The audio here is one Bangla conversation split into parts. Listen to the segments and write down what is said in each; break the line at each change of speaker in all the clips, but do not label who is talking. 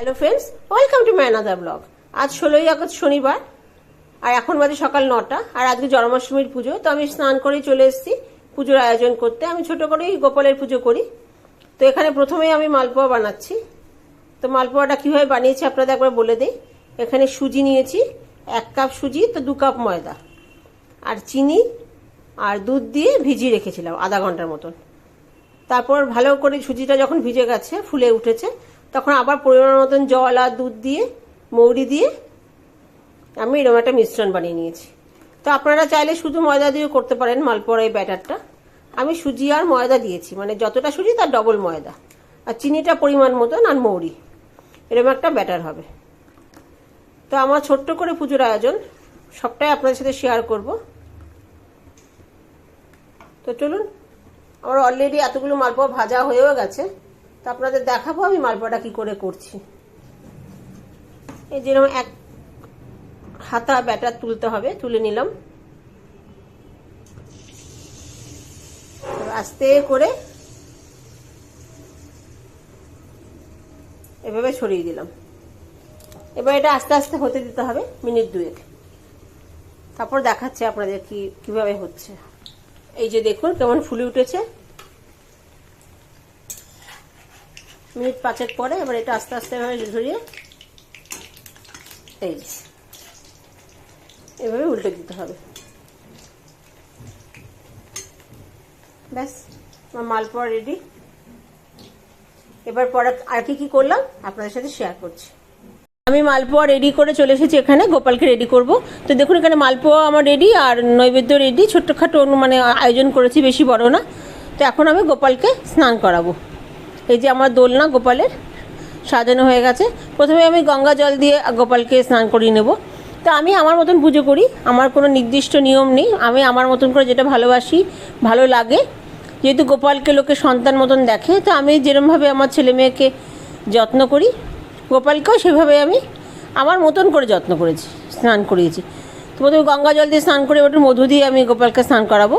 Hello friends welcome to my another blog আজ ষোলোই আগস্ট শনিবার, আর এখন বাজে সকাল নটা, আর আজকে জন্মাষ্টমীর পুজো, তো আমি স্নান করেই চলে এসেছি পুজোর আয়োজন করতে। আমি ছোট করেই গোপালের পুজো করি। তো এখানে প্রথমেই আমি মালপোয়া বানাচ্ছি। তো মালপোয়াটা কীভাবে বানিয়েছি আপনাদের একবার বলে দিই। এখানে সুজি নিয়েছি, এক কাপ সুজি, তো দু কাপ ময়দা। আর চিনি, আর দুধ দিয়ে ভিজিয়ে রেখেছিলাম আধা ঘণ্টার মতন। তারপর ভালো করে সুজিটা যখন ভিজে গেছে, ফুলে উঠেছে তখন আবার পরিমাণ মতন জল আর দুধ দিয়ে, মৌরি দিয়ে আমি এরকম একটা মিশ্রণ বানিয়ে নিয়েছি। তো আপনারা চাইলে শুধু ময়দা দিয়েও করতে পারেন মালপোয়ার এই ব্যাটারটা। আমি সুজি আর ময়দা দিয়েছি মানে যতটা সুজি তার ডবল ময়দা। আর চিনিটা পরিমাণ মতন আর মৌরি। এরকম একটা ব্যাটার হবে। তো আমার ছোট্ট করে পুজোর আয়োজন, সবটাই আপনাদের সাথে শেয়ার করব। তো চলুন, আমার অলরেডি এতগুলো মালপোয়া ভাজা হয়েও গেছে। তো আপনাদের দেখাবো আমি মালপোয়াটা কি করে করছি। এই যেরকম এক হাতা ব্যাটার তুলতে হবে, তুলে নিলাম। আস্তে করে এভাবে ছড়িয়ে দিলাম। এবার এটা আস্তে আস্তে হতে দিতে হবে, মিনিট দুয়েক। তারপর দেখাচ্ছে আপনাদের কি, কীভাবে হচ্ছে। এই যে দেখুন কেমন ফুলে উঠেছে। মিনিট পাঁচেক পরে এবার এটা আস্তে আস্তে এভাবে ঝরিয়ে এই এভাবে উল্টে দিতে হবে। ব্যাস, আমার মালপোয়া রেডি এবার পরে আর কি কি করলাম আপনাদের সাথে শেয়ার করছি। আমি মালপোয়া রেডি করে চলে এসেছি এখানে, গোপালকে রেডি করব। তো দেখুন এখানে মালপোয়া আমার রেডি আর নৈবেদ্য রেডি ছোট্টখাটো মানে আয়োজন করেছি, বেশি বড় না। তো এখন আমি গোপালকে স্নান করাবো। এই যে আমার দোলনা গোপালের সাজানো হয়ে গেছে। প্রথমে আমি গঙ্গা জল দিয়ে গোপালকে স্নান করিয়ে নেব। তো আমি আমার মতন পুজো করি, আমার কোনো নির্দিষ্ট নিয়ম নেই। আমি আমার মতন করে যেটা ভালোবাসি, ভালো লাগে, যেহেতু গোপালকে লোকে সন্তান মতন দেখে, তো আমি যেরমভাবে আমার ছেলে মেয়েকে যত্ন করি, গোপালকেও সেভাবে আমি আমার মতন করে যত্ন করেছি, স্নান করিয়েছি। তো প্রথমে গঙ্গা জল দিয়ে স্নান করে ওটা মধু দিয়ে আমি গোপালকে স্নান করাবো।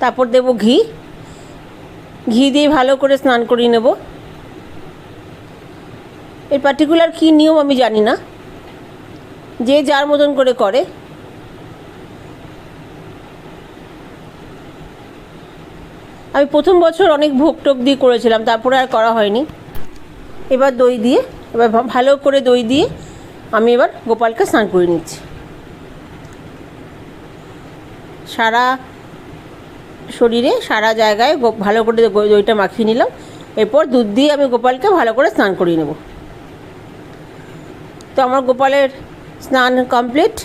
তারপর দেবো ঘি। ঘি দিয়ে ভালো করে স্নান করিয়ে নেব। এর পার্টিকুলার কী নিয়ম আমি জানি না। যে যার মতন করে করে। আমি প্রথম বছর অনেক ভোগ টোক দিয়ে করেছিলাম, তারপরে আর করা হয়নি। এবার দই দিয়ে, এবার ভালো করে দই দিয়ে আমি এবার গোপালকে স্নান করে নিচ্ছি। সারা শরীরে সারা জায়গায় ভালো করে দইটা মাখিয়ে নিলাম। এরপর দুধ দিয়ে আমি গোপালকে ভালো করে স্নান করিয়ে নেব। তো আমার গোপালের স্নান কমপ্লিট।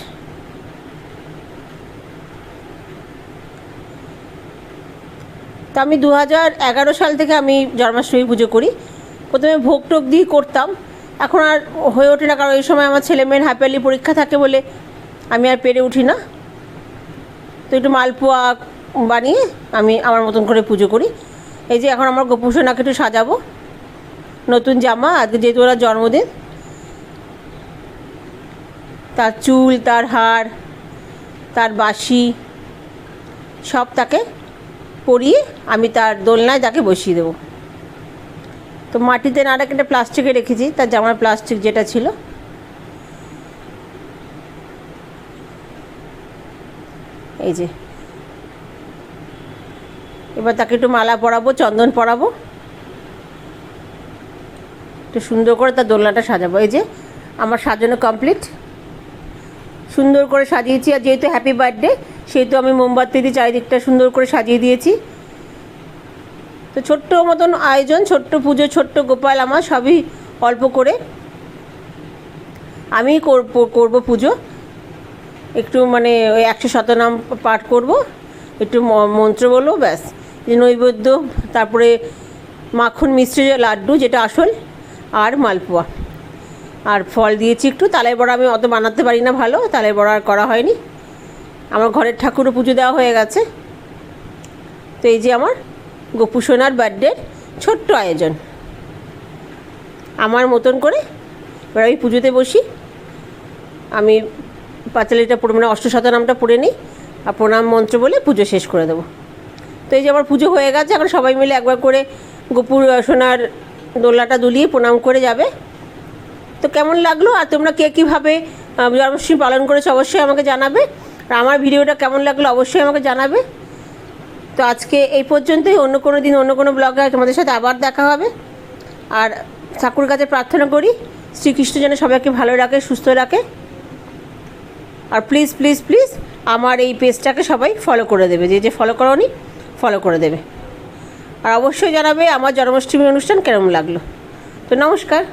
তো আমি দু হাজার এগারো সাল থেকে আমি জন্মাষ্টমী পুজো করি। প্রথমে ভোগ টোক দিয়ে করতাম। এখন আর হয়ে ওঠে না, কারণ এই সময় আমার ছেলে মেয়ের হ্যাপিয়ারলি পরীক্ষা থাকে বলে আমি আর পেরে উঠি না। তো একটু মালপোয়া বানিয়ে আমি আমার মতন করে পুজো করি। এই যে এখন আমার গোপুসোনাকে একটু সাজাবো। নতুন জামা, আজকে যেহেতু ওরা জন্মদিন। তার চুল, তার হার, তার বাসি সব তাকে পরিয়ে আমি তার দোলনায় তাকে বসিয়ে দেবো। তো মাটিতে না রেখে একটা প্লাস্টিকে রেখেছি, তার জামার প্লাস্টিক যেটা ছিল। এই যে। এবার তাকে একটু মালা পরাবো, চন্দন পরাবো। একটু সুন্দর করে তার দোলনাটা সাজাবো। এই যে, আমার সাজানো কমপ্লিট সুন্দর করে সাজিয়েছি, আর যেহেতু হ্যাপি বার্থডে সেহেতু আমি মোমবাতি দিয়ে চারিদিকটা সুন্দর করে সাজিয়ে দিয়েছি। তো ছোট্ট মতন আয়োজন, ছোট্ট পুজো, ছোট্ট গোপাল আমার, সবই অল্প করে। আমি করব পুজো। একটু মানে ওই একশো শতনাম পাঠ করব, একটু মন্ত্র বলব, ব্যাস। নৈবেদ্য, তারপরে মাখন মিশ্রি লাড্ডু, যেটা আসল, আর মালপোয়া। আর ফল দিয়েছি একটু, তালের বড়া আমি অত বানাতে পারি না ভালো, তালের বড়া আর করা হয়নি। আমার ঘরের ঠাকুরও পুজো দেওয়া হয়ে গেছে। তো এই যে আমার গোপু সোনার বার্থডের ছোট্ট আয়োজন। আমার মতন করে এবার আমি পুজোতে বসি। আমি পাঁচালিটা পড়ে মানে অষ্টশতনামটা পড়ে নিই, আর প্রণাম মন্ত্র বলে পুজো শেষ করে দেবো। তো এই যে আমার পুজো হয়ে গেছে, এখন সবাই মিলে একবার করে গোপুর সোনার দোলনাটা দুলিয়ে প্রণাম করে যাবে। তো কেমন লাগল আর তোমরা কে কীভাবে জন্মাষ্টমী পালন করেছ অবশ্যই আমাকে জানাবে। আর আমার ভিডিওটা কেমন লাগল অবশ্যই আমাকে জানাবে। তো আজকে এই পর্যন্তই, অন্য কোনো দিন, অন্য কোনো ব্লগে তোমাদের সাথে আবার দেখা হবে। আর ঠাকুর কাছে প্রার্থনা করি, শ্রীকৃষ্ণ যেন সবাইকে ভালো রাখে, সুস্থ রাখে। আর প্লিজ প্লিজ প্লিজ আমার এই পেজটাকে সবাই ফলো করে দেবে। যে যে ফলো করোনি ফলো করে দেবে। আর অবশ্যই জানাবে আমার জন্মাষ্টমী অনুষ্ঠান কেমন লাগল। তো নমস্কার।